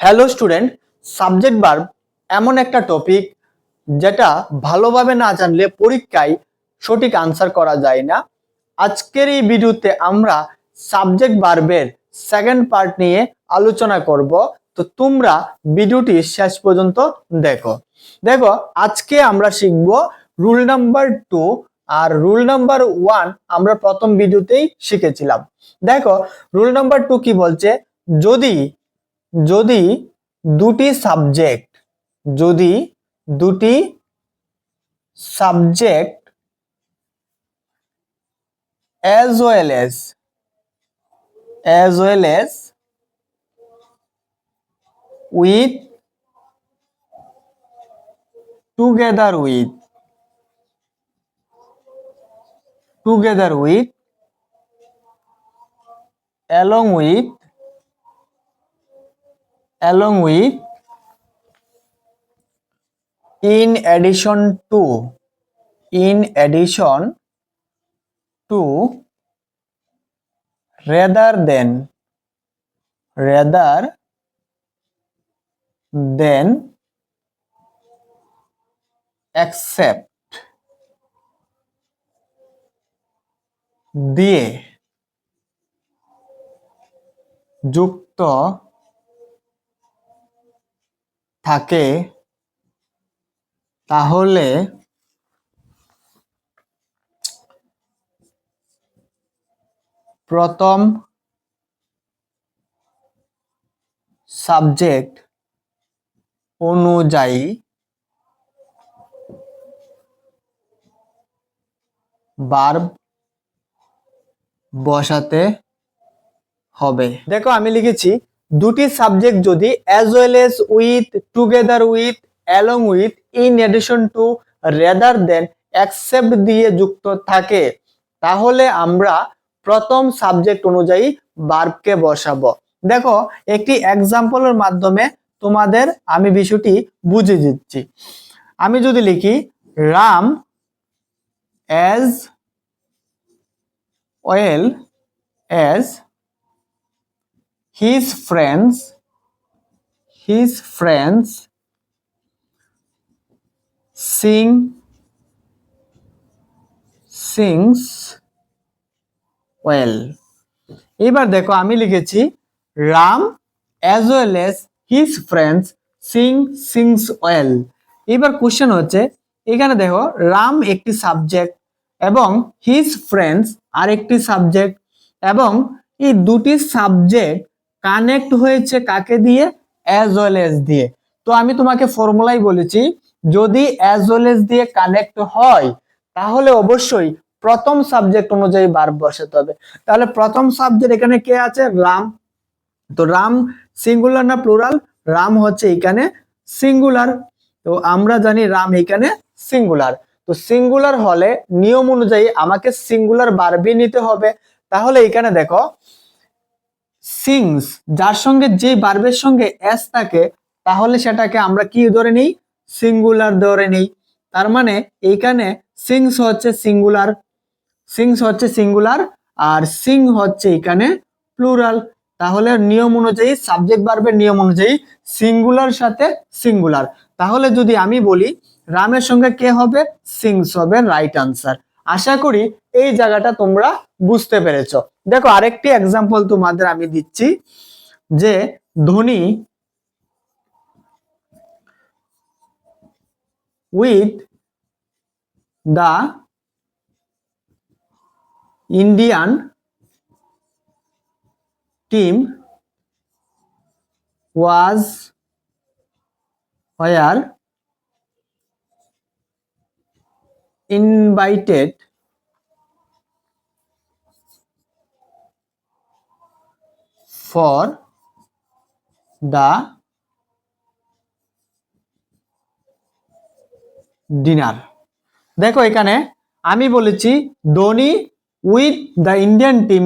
Hello student subject verb এমন একটা topic যেটা ভালোভাবে না জানলে পরীক্ষায় সঠিক আনসার করা যায় না। আজকের এই ভিডিওতে আমরা সাবজেক্ট ভার্বের সেকেন্ড পার্ট নিয়ে আলোচনা করব। তো তোমরা ভিডিওটি শেষ পর্যন্ত দেখো। দেখো, আজকে আমরা শিখব রুল নাম্বার টু আর রুল নাম্বার ওয়ান আমরা প্রথম ভিডিওতেই শিখেছিলাম। দেখো রুল নাম্বার টু কি বলছে? যদি যদি দুটি সাবজেক্ট যদি দুটি subject as well as as well as with together with together with along with along with in addition to in addition to rather than rather than accept দিয়ে যুক্ত থাকে তাহলে প্রথম সাবজেক্ট অনুযায়ী বার্ব বসাতে হবে। দেখো আমি লিখেছি দুটি সাবজেক্ট যদি as well as with together with along with in addition to rather than except দিয়ে যুক্ত থাকে, তাহলে আমরা প্রথম সাবজেক্ট অনুযায়ী বার্বকে বসাবো। দেখো, একটি এক্সাম্পলের মাধ্যমে তোমাদের আমি বিষয়টি বুঝে দিচ্ছি। আমি যদি লিখি Ram as well as his friends his friends sing, sings well. এবার দেখো আমি লিখেছি, Ram as well as his friends sing sings well এবার কোশ্চেন হচ্ছে, এখানে দেখো, রাম একটি সাবজেক্ট এবং হিজ ফ্রেন্ডস আরেকটি সাবজেক্ট এবং এই দুটি সাবজেক্ট কানেক্ট হয়েছে কাকে দিয়ে? অ্যাজ ওয়েল এস দিয়ে। তো আমি তোমাকে ফর্মুলাই বলেছি, যদি অ্যাজ ওয়েল এস দিয়ে কানেক্ট হয়, তাহলে অবশ্যই প্রথম সাবজেক্ট অনুযায়ী বার বসাতে হবে। তাহলে প্রথম সাবজেক্ট এখানে কে আছে? রাম তো রাম সিঙ্গুলার না প্লুরাল রাম হচ্ছে এখানে সিঙ্গুলার তো আমরা জানি রাম এখানে সিঙ্গুলার তো সিঙ্গুলার হলে নিয়ম অনুযায়ী আমাকে সিঙ্গুলার বারবি নিতে হবে। তাহলে এখানে দেখো সিংস যার সঙ্গে যে বার্বের সঙ্গে এস থাকে, তাহলে সেটাকে আমরা কি ধরে নিই? সিঙ্গুলার ধরে নিই। তার মানে এইখানে সিংস হচ্ছে সিঙ্গুলার সিংস হচ্ছে সিঙ্গুলার আর সিং হচ্ছে এখানে প্লুরাল তাহলে নিয়ম অনুযায়ী সাবজেক্ট বার্বের নিয়ম অনুযায়ী সিঙ্গুলার সাথে সিঙ্গুলার তাহলে যদি আমি বলি, রামের সঙ্গে কে হবে? সিংস হবে রাইট আনসার আশা করি এই জায়গাটা তোমরা বুঝতে পেরেছ। দেখো, আরেকটি এক্সাম্পল তোমাদের আমি দিচ্ছি যে Dhoni with the Indian team was where invited for the dinner দেখো এখানে আমি বলেছি Dhoni with the Indian team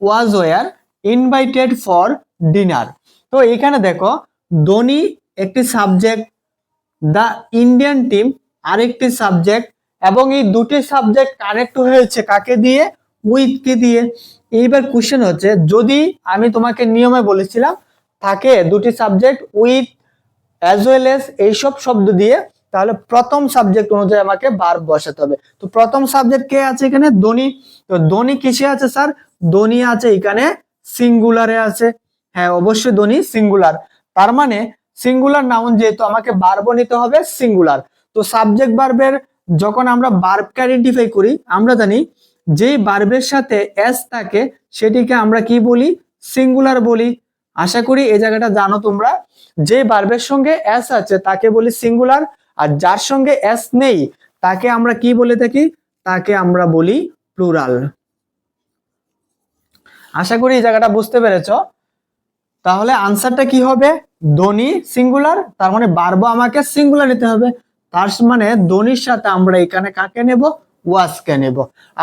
was were invited for dinner তো এখানে দেখো ধোনি একটি সাবজেক্ট দ্য ইন্ডিয়ান টিম আরেকটি সাবজেক্ট এবং এই দুটি সাবজেক্ট কানেক্ট হয়েছে কাকে দিয়ে? উইথ কে দিয়ে? এইবার কোশ্চেন হচ্ছে, যদি আমি তোমাকে নিয়মে বলেছিলাম, থাকে দুটি subject with as well as এইসব শব্দ দিয়ে, তাহলে প্রথম সাবজেক্ট অনুযায়ী আমাকে বার বসাতে হবে। তো প্রথম সাবজেক্ট কে আছে এখানে? ধনী তো ধনী কিসে আছে স্যার ধনী আছে এখানে সিঙ্গুলারে আছে। হ্যাঁ অবশ্যই ধনী সিঙ্গুলার তার মানে সিঙ্গুলার নাউন যেহেতু আমাকে বার্ব নিতে হবে সিঙ্গুলার তো সাবজেক্ট বার্বের যখন আমরা বার্বকে আইডেন্টিফাই করি, আমরা জানি যেই বার্বের সাথে এস থাকে, সেটিকে আমরা কি বলি? সিঙ্গুলার বলি। আশা করি এই জায়গাটা জানো তোমরা। যে বার্বের সঙ্গে এস আছে, তাকে বলি সিঙ্গুলার আর যার সঙ্গে এস নেই, তাকে আমরা কি বলে থাকি? তাকে আমরা বলি প্লুরাল আশা করি এই জায়গাটা বুঝতে পেরেছ। তাহলে আনসারটা কি হবে? ধনী সিঙ্গুলার তার মানে বারবো আমাকে সিঙ্গুলার নিতে হবে। তার মানে ধনির সাথে আমরা এখানে কাকে নেব? ওয়াসকে নেব।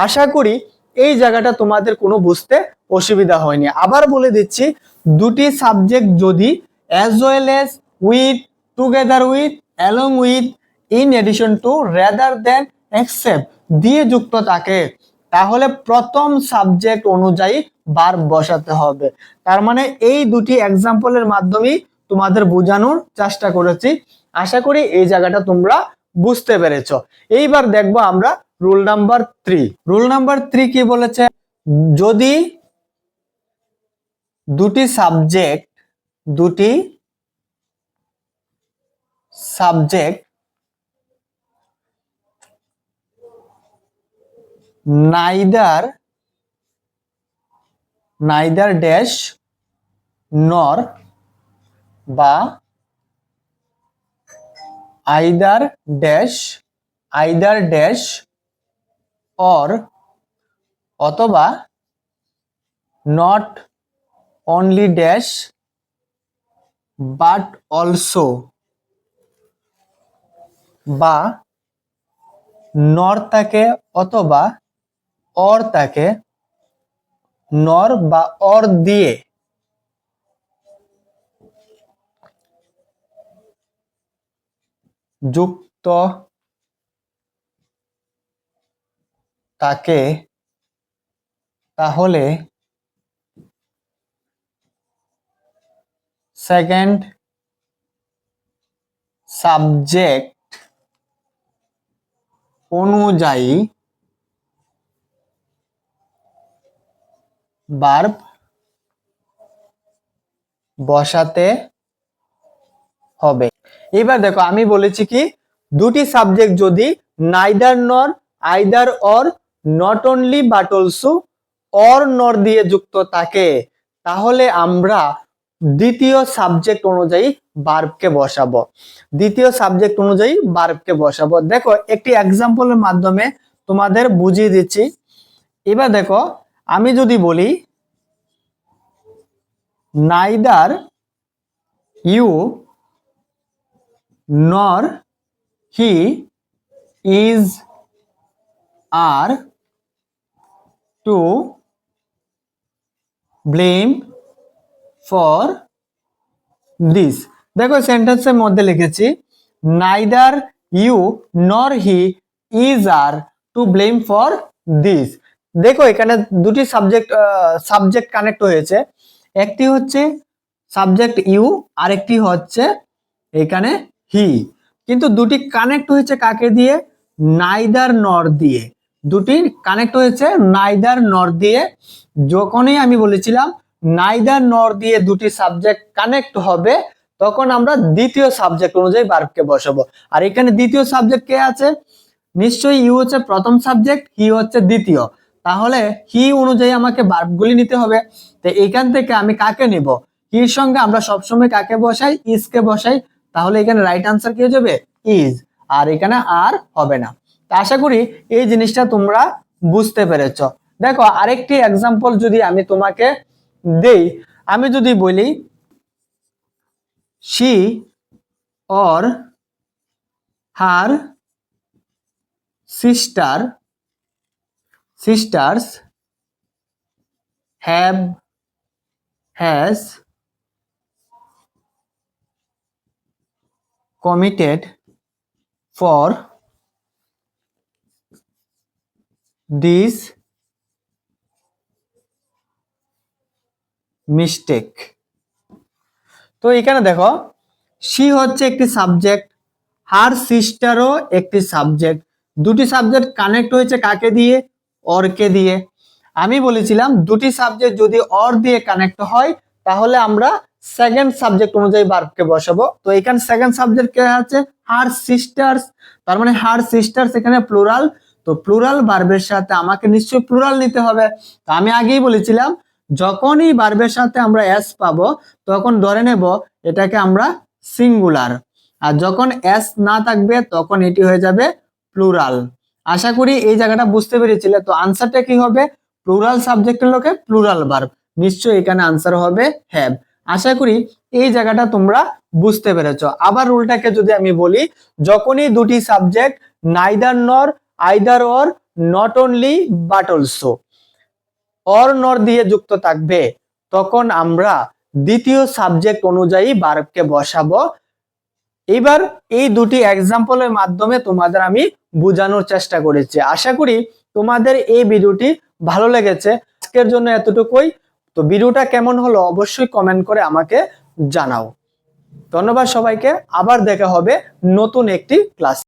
আশা করি এই জায়গাটা তোমাদের কোনো বুঝতে অসুবিধা হয়নি। আবার বলে দিচ্ছি, দুটি সাবজেক্ট যদি as well as with together with along with in addition to rather than except দিয়ে যুক্ত থাকে, তাহলে প্রথম সাবজেক্ট অনুযায়ী বার বসাতে হবে। তার মানে এই দুটি এক্সাম্পলের মাধ্যমেই তোমাদের বোঝানোর চেষ্টা করেছি। আশা করি এই জায়গাটা তোমরা বুঝতে পেরেছ। এইবার দেখব আমরা rule number three rule number three কি বলেছে? যদি দুটি সাবজেক্ট দুটি subject neither neither dash nor বা either dash either dash or অথবা not only dash but also বা নর থাকে অথবা অর থাকে নর বা অর দিয়ে যুক্ত তাকে তাহলে সেকেন্ড সাবজেক্ট অনুযায়ী বার্ব বসাতে হবে। এবার দেখো, আমি বলেছি কি, দুটি সাবজেক্ট যদি neither nor either or not only but also or nor দিয়ে যুক্ত থাকে, তাহলে আমরা দ্বিতীয় সাবজেক্ট অনুযায়ী বার্বকে বসাবো। দ্বিতীয় সাবজেক্ট অনুযায়ী বার্বকে বসাবো। দেখো, একটি এক্সাম্পলের মাধ্যমে তোমাদের বুঝিয়ে দিচ্ছি। এবার দেখো, আমি যদি বলি neither you nor he is are to blame for this. দেখো সেন্টেন্সের মধ্যে লিখেছি neither you nor he is are to blame for this দেখো এখানে দুটি সাবজেক্ট সাবজেক্ট কানেক্ট হয়েছে। একটি হচ্ছে সাবজেক্ট ইউ আরেকটি হচ্ছে এখানে হি। কিন্তু দুটি কানেক্ট হয়েছে কাকে দিয়ে? নাইদার নর দিয়ে। দুটি কানেক্ট হয়েছে নাইদার নর দিয়ে। যখনই আমি বলেছিলাম নাইদার নর দিয়ে দুটি সাবজেক্ট কানেক্ট হবে, তখন আমরা দ্বিতীয় সাবজেক্ট অনুযায়ী বার্বকে বসাবো। আর এখানে দ্বিতীয় সাবজেক্ট কে আছে? নিশ্চয়ই ইউ হচ্ছে প্রথম সাবজেক্ট হি হচ্ছে দ্বিতীয়। তাহলে হি অনুযায়ী আমাকে বার্বগুলি নিতে হবে। তো এখান থেকে আমি কাকে নিব? হির সঙ্গে আমরা সবসময় কাকে বসাই? ইসকে বসাই। তাহলে এখানে রাইট আনসার কি হয়ে যাবে? ইজ আর এখানে আর হবে না। তা আশা করি এই জিনিসটা তোমরা বুঝতে পেরেছ। দেখো, আরেকটি এক্সাম্পল যদি আমি তোমাকে দেই, আমি যদি বলি she or her sister sisters have has committed for this mistake. তো এখানে দেখো সি হচ্ছে একটি সাবজেক্ট হার সিস্টারও একটি সাবজেক্ট দুটি সাবজেক্ট কানেক্ট হয়েছে কাকে দিয়ে? অরকে দিয়ে। আমি বলেছিলাম, দুটি সাবজেক্ট যদি অর দিয়ে কানেক্ট হয়, তাহলে আমরা সেকেন্ড সাবজেক্ট অনুযায়ী বার্বকে বসাবো। তো এখানে সেকেন্ড সাবজেক্ট কে আছে হার সিস্টার্স তার মানে হার সিস্টার্স এখানে প্লুরাল তো প্লুরাল বার্বের সাথে আমাকে নিশ্চয়ই প্লুরাল নিতে হবে। তো আমি আগেই বলেছিলাম, যখনই বার্বের সাথে আমরা এস পাবো, তখন ধরে নেব এটাকে আমরা সিঙ্গুলার আর যখন এস না থাকবে, তখন এটি হয়ে যাবে প্লুরাল আশা করি এই জায়গাটা বুঝতে পেরেছিলে। তো আনসারটা কি হবে? প্লুরাল সাবজেক্টের লোকে প্লুরাল বার্ব নিশ্চয়ই এখানে আনসার হবে হ্যাভ আশা করি এই জায়গাটা তোমরা বুঝতে পেরেছ। আবার রুলটাকে যদি আমি বলি, যখনই দুটি subject neither nor either or not only but also or nor দিয়ে যুক্ত থাকবে, তখন আমরা দ্বিতীয় সাবজেক্ট অনুযায়ী বার্বকে বসাবো। এবার এই দুটি এক্সাম্পলের মাধ্যমে তোমাদের আমি বোঝানোর চেষ্টা করেছি। আশা করি তোমাদের এই ভিডিওটি ভালো লেগেছে। আজকের জন্য এতটুকুই। তো ভিডিওটা কেমন হলো অবশ্যই কমেন্ট করে আমাকে জানাও। ধন্যবাদ সবাইকে। আবার দেখা হবে নতুন একটি ক্লাস